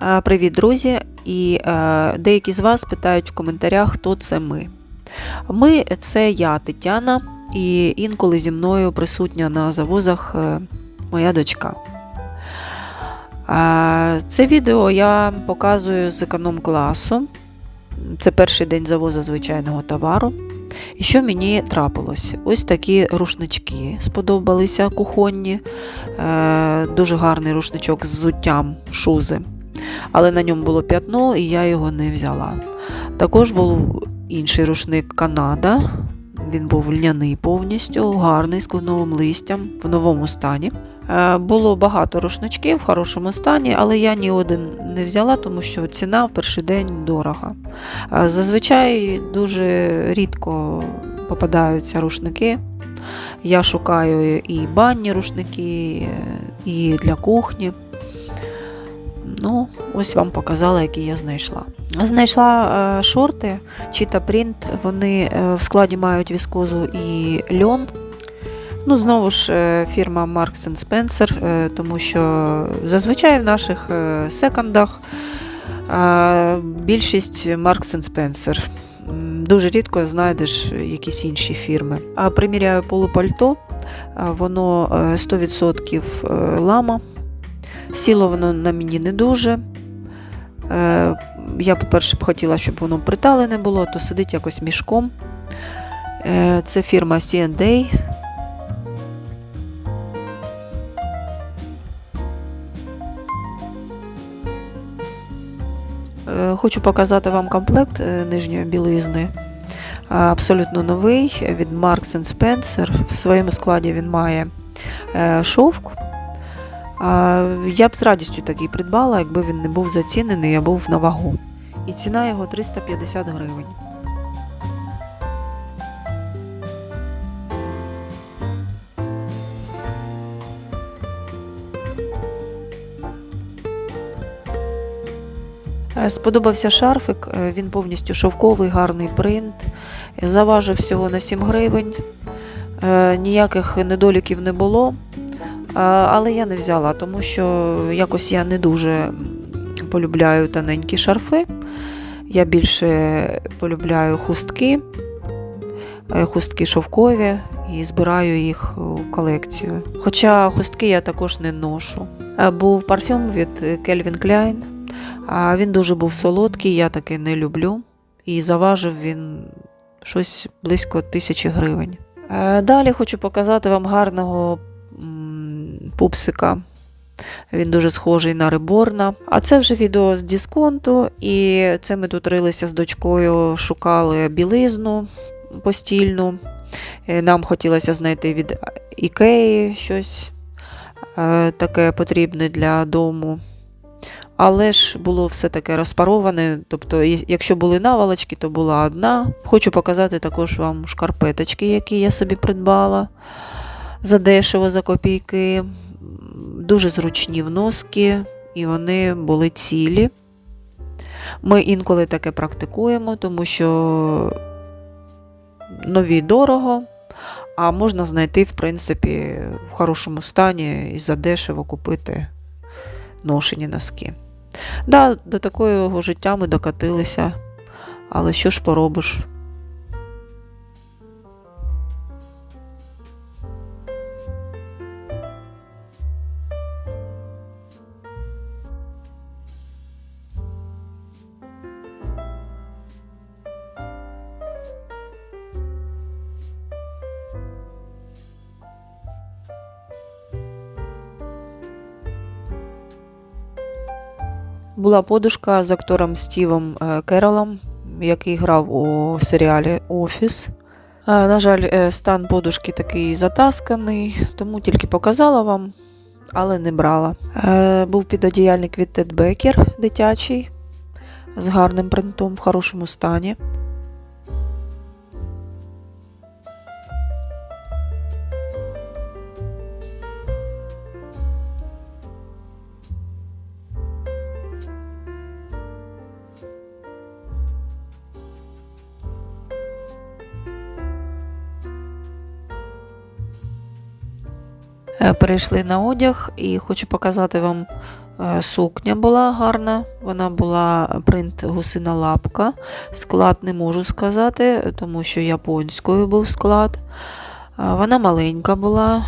Привіт, друзі! І е, деякі з вас питають в коментарях, хто це ми. Ми це я, Тетяна, і інколи зі мною присутня на завозах е, моя дочка. Це відео я показую з економ-класу. Це перший день завозу звичайного товару. І що мені трапилось? Ось такі рушнички сподобалися кухонні. Е, Дуже гарний рушничок з зуттям шузи. Але на ньому було п'ятно, і я його не взяла. Також був інший рушник Канада. Він був льняний повністю, гарний з кленовим листям в новому стані. Е, Було багато рушничків в хорошому стані, але я ні один не взяла, тому що ціна в перший день дорога. Е, Зазвичай дуже рідко попадаються рушники. Я шукаю і банні рушники, і для кухні. Ну, ось вам показала, які я знайшла. Знайшла е, шорти Cheetah Print, вони е, в складі мають віскозу і льон. Ну, знову ж е, фірма Marks Spencer, тому що зазвичай в наших секондах більшість Marks Spencer. Дуже рідко знайдеш якісь інші фірми. А приміряю полупальто, воно е, 100% е, лама. Сіло воно на мені не дуже. Е, Я, по-перше, б хотіла, щоб воно приталене було, то сидить якось мішком. Е, Це фірма C&A. Е, Хочу показати вам комплект нижньої білизни. Абсолютно новий від Marks Spencer. В своєму складі він має шовк. Я б з радістю такий придбала, якби він не був зацінений, а був на вагу. І ціна його 350 гривень. Е, Сподобався шарфик, е, він повністю шовковий, гарний принт. Заважив всього на 7 гривень. Е, Ніяких недоліків не було. Але я не взяла, тому що якось я не дуже полюбляю тоненькі шарфи. Я більше полюбляю хустки, е, хустки шовкові і збираю їх у колекцію. Хоча хустки я також не ношу. Е, Був парфюм від Calvin Klein. Він дуже був солодкий, я таки не люблю. І заважив він щось близько тисячі гривень. Е, Далі хочу показати вам гарного пупсика. Він дуже схожий на реборна. А це вже відео з дисконту, і це ми тут рилися з дочкою, шукали білизну постільну. Е, Нам хотілося знайти від Ікеї щось е, таке потрібне для дому. Але ж було все таке розпароване. Тобто, якщо були наволочки, то була одна. Хочу показати також вам шкарпеточки, які я собі придбала за дешево, за копійки. Дуже зручні в носки, і вони були цілі. Ми інколи таке практикуємо, тому що нові дорого, а можна знайти, в принципі, в хорошому стані і за дешево купити ношені носки. Да, до такого життя ми докатилися, але що ж поробиш? Була подушка з актором Стівом е, Керолом, який грав у серіалі Офіс. Е, На жаль, е, стан подушки такий затасканий, тому тільки показала вам, але не брала. Був підодіяльник від Тед Бекер дитячий з гарним принтом в хорошому стані. Перейшли на одяг і хочу показати вам Е, Сукня була гарна, вона була принт гусина лапка. Склад не можу сказати, тому що японською був склад. Е, Вона маленька була.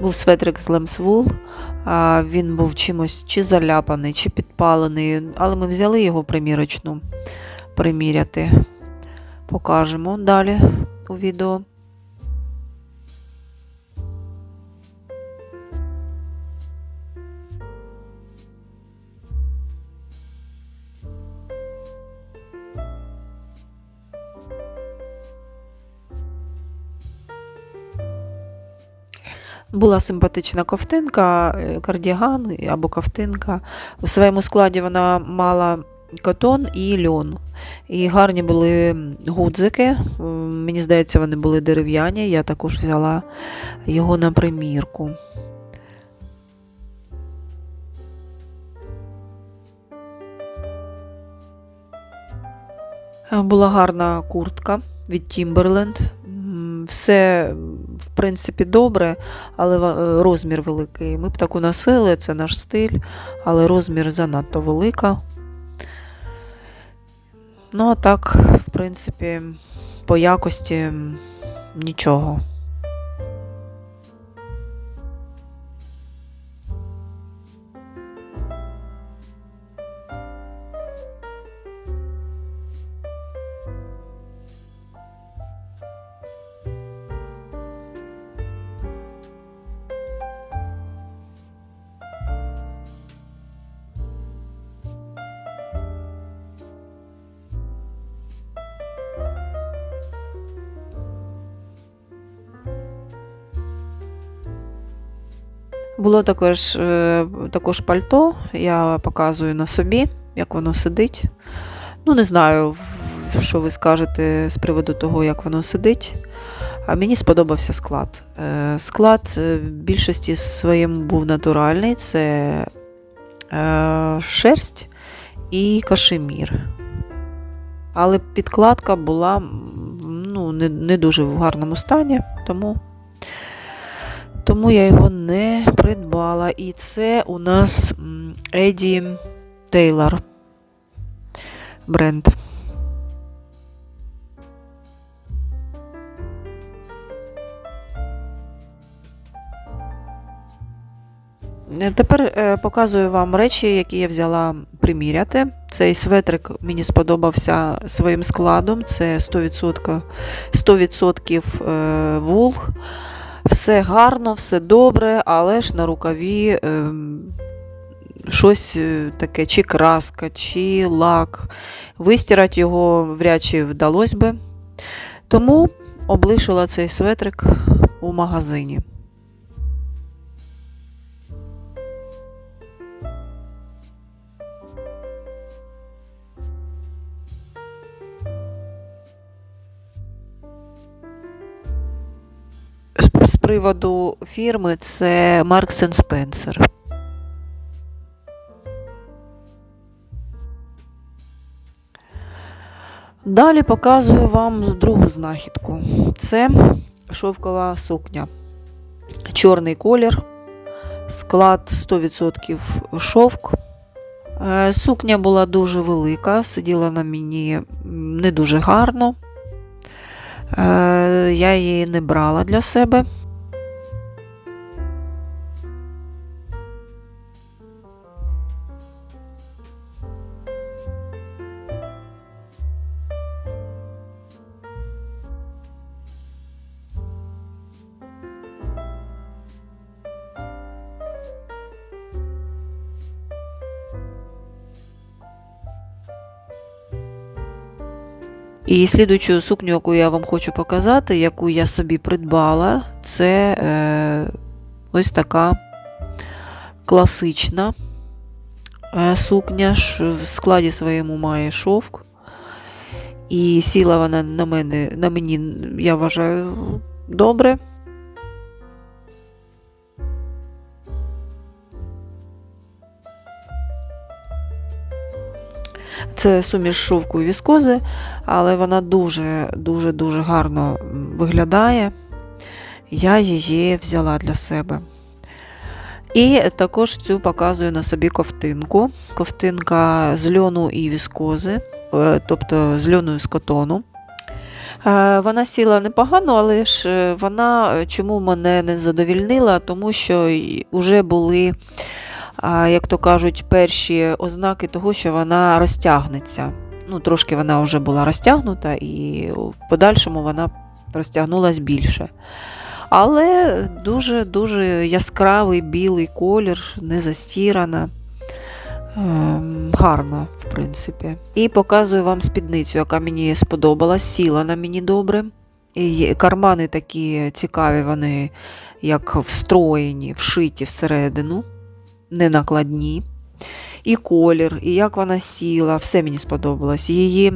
Був светрик з лемсвул, він був чимось чи заляпаний, чи підпалений, але ми взяли його примірочну приміряти. Покажемо далі у відео. Була симпатична ковтинка, е, кардіган або ковтинка. У своєму складі вона мала котон і льон. І гарні були гудзики. Мені здається, вони були дерев'яні. Я також взяла його на примірку. Була гарна куртка від Timberland. Все, в принципі, добре, але е, розмір великий. Ми б таку носили, це наш стиль, але розмір занадто велика. Ну, а так, в принципі, по якості нічого. Було також, е, також пальто, я показую на собі, як воно сидить. Ну, не знаю, що ви скажете з приводу того, як воно сидить. А мені сподобався склад. Е, Склад е, в більшості своєму був натуральний: це шерсть і кашемір. Але підкладка була ну, не, не дуже в гарному стані, тому тому я його не придбала. І це у нас Еді Тейлор бренд. Е, Тепер е, показую вам речі, які я взяла приміряти. Цей светрик мені сподобався своїм складом. Це 100%, 100% е, вул. Все гарно, все добре, але ж на рукаві е, щось таке, чи краска, чи лак. Вистирати його вряд чи вдалося би. Тому облишила цей светрик у магазині. Приводу фірми це Marks Spencer. Далі показую вам другу знахідку. Це шовкова сукня. Чорний колір, склад 100% шовк. Е, Сукня була дуже велика, сиділа на мені не дуже гарно. Е, Я її не брала для себе. І слідуючу сукню, яку я вам хочу показати, яку я собі придбала, це е, ось така класична е, сукня. В складі своєму має шовк. І сіла вона на мене, на мені, я вважаю, добре. Це суміш шовку і віскози, але вона дуже-дуже дуже гарно виглядає. Я її взяла для себе. І також цю показую на собі ковтинку. Ковтинка з льону і віскози, е, тобто з льону і з котону. Е, Вона сіла непогано, але ж е, вона чому мене не задовільнила, тому що вже були, як то кажуть, перші ознаки того, що вона розтягнеться. Ну, трошки вона вже була розтягнута, і в подальшому вона розтягнулась більше. Але дуже-дуже яскравий білий колір, не застірана. Ем, Гарна, в принципі. І показую вам спідницю, яка мені сподобалась, сіла на мені добре. І кармани такі цікаві, вони як встроєні, вшиті всередину, не накладні. І колір, і як вона сіла, все мені сподобалось. Її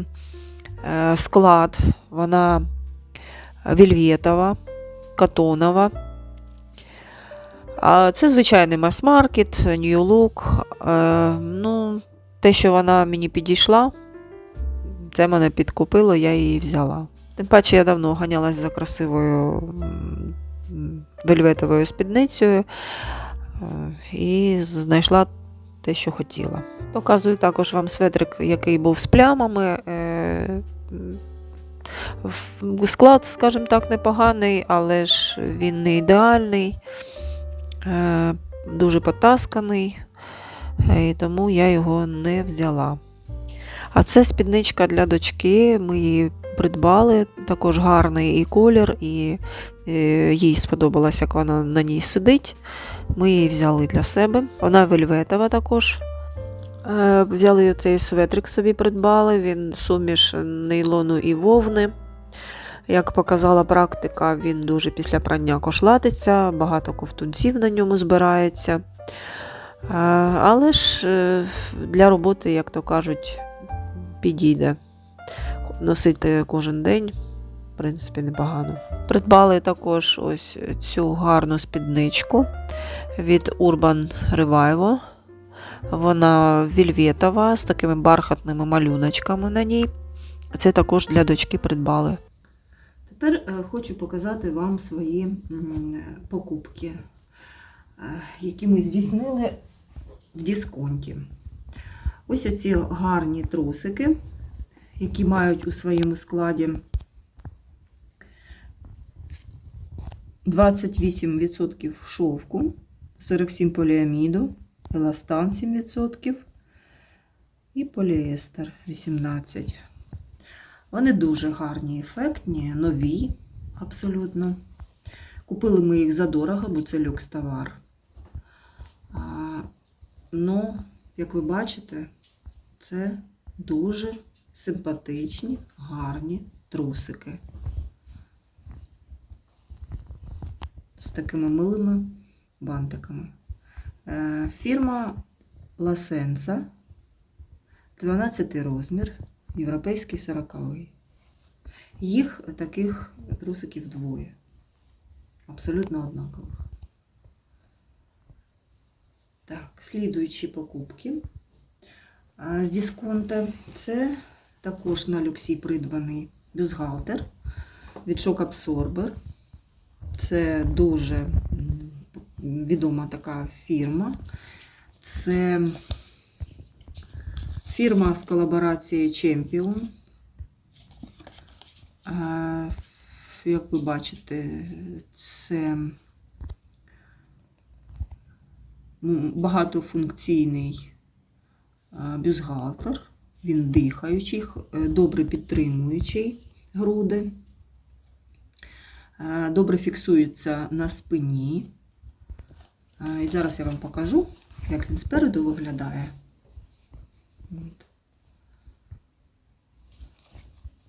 е, склад, вона вільветова, катонова. Це звичайний мас-маркет, New Look. Е, ну, те, що вона мені підійшла, це мене підкупило, я її взяла. Тим паче я давно ганялась за красивою вельветовою спідницею е, і знайшла те, що хотіла. Показую також вам светрик, який був з плямами. Е, Склад, скажімо так, непоганий, але ж він не ідеальний, е, дуже потасканий, е, і тому я його не взяла. А це спідничка для дочки. Ми її придбали, також гарний і колір, і е, їй сподобалось, як вона на ній сидить. Ми її взяли для себе. Вона вельветова також. Е, Взяли цей светрик собі придбали, він суміш нейлону і вовни. Як показала практика, він дуже після прання кошлатиться, багато ковтунців на ньому збирається. Е, Але ж е, для роботи, як то кажуть, підійде. Носити кожен день, принципі, непогано. Придбали також ось цю гарну спідничку від Urban Revival. Вона вільветова з такими бархатними малюночками на ній. Це також для дочки придбали. Тепер е, хочу показати вам свої покупки, е, які ми здійснили в дисконті. Ось оці гарні трусики, які мають у своєму складі 28% шовку, 47 поліаміду, еластан 7% і поліестер 18%. Вони дуже гарні, ефектні, нові абсолютно. Купили ми їх задорого, бо це люкс товар. Ну, як ви бачите, це дуже симпатичні, гарні трусики. З такими милими бантиками. Е, Фірма La Senza, 12 розмір, європейський 40 Їх таких трусиків двоє. Абсолютно однакових. Так, слідуючі покупки з дисконта. Це також на люксі придбаний бюстгальтер від Shock Absorber. Це дуже відома така фірма. Це фірма з колаборацією Champion. Як ви бачите, це багатофункційний а, бюстгальтер. Він дихаючий, е, добре підтримуючий груди. Е, Добре фіксується на спині. Е, І зараз я вам покажу, як він спереду виглядає.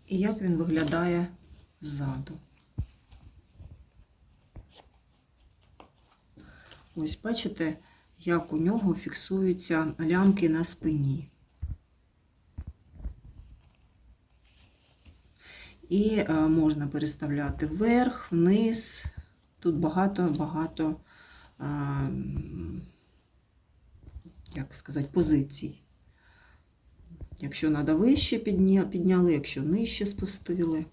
І як він виглядає ззаду. Ось бачите, як у нього фіксуються лямки на спині. І е, можна переставляти вверх, вниз. Тут багато-багато, е, як сказати, позицій. Якщо треба вище підняли, якщо нижче спустили.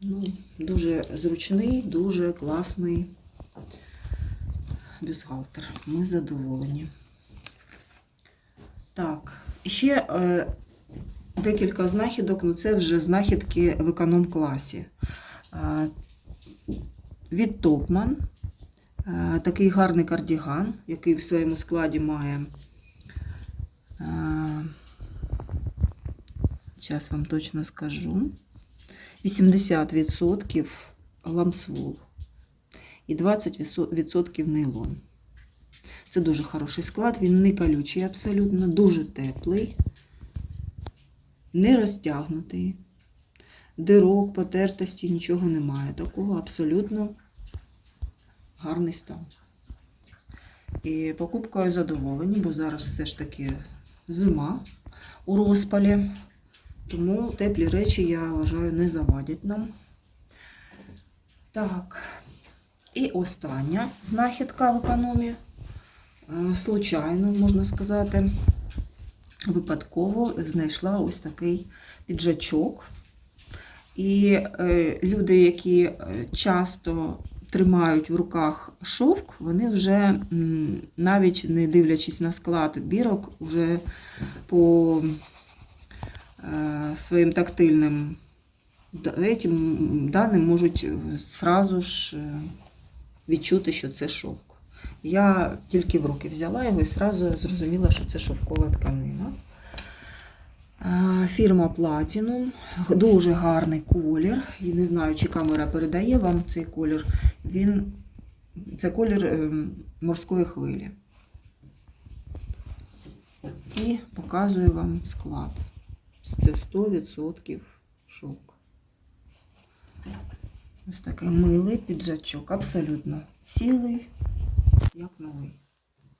Ну, дуже зручний, дуже класний бюстгальтер. Ми задоволені. Так, ще е, декілька знахідок, ну це вже знахідки в економ-класі. Від Топман. Такий гарний кардіган, який в своєму складі має. Зараз вам точно скажу. 80% ламсвол і 20% нейлон. Це дуже хороший склад, він не колючий абсолютно, дуже теплий, не розтягнутий. Дирок, потертості, нічого немає. Такого абсолютно гарний стан. І покупкою задоволені, бо зараз все ж таки зима у розпалі. Тому теплі речі, я вважаю, не завадять нам. Так. І остання знахідка в економі. Е, Случайно, можна сказати, випадково знайшла ось такий піджачок. І е, люди, які е, часто тримають в руках шовк, вони вже навіть не дивлячись на склад бірок, вже по е, своїм тактильним даним можуть зразу ж відчути, що це шовк. Я тільки в руки взяла його і зразу зрозуміла, що це шовкова тканина. Фірма Platinum. Дуже гарний колір. І не знаю, чи камера передає вам цей колір. Він, це колір е, морської хвилі. І показую вам склад. Це 100% шовк. Ось такий милий піджачок, абсолютно цілий, як новий.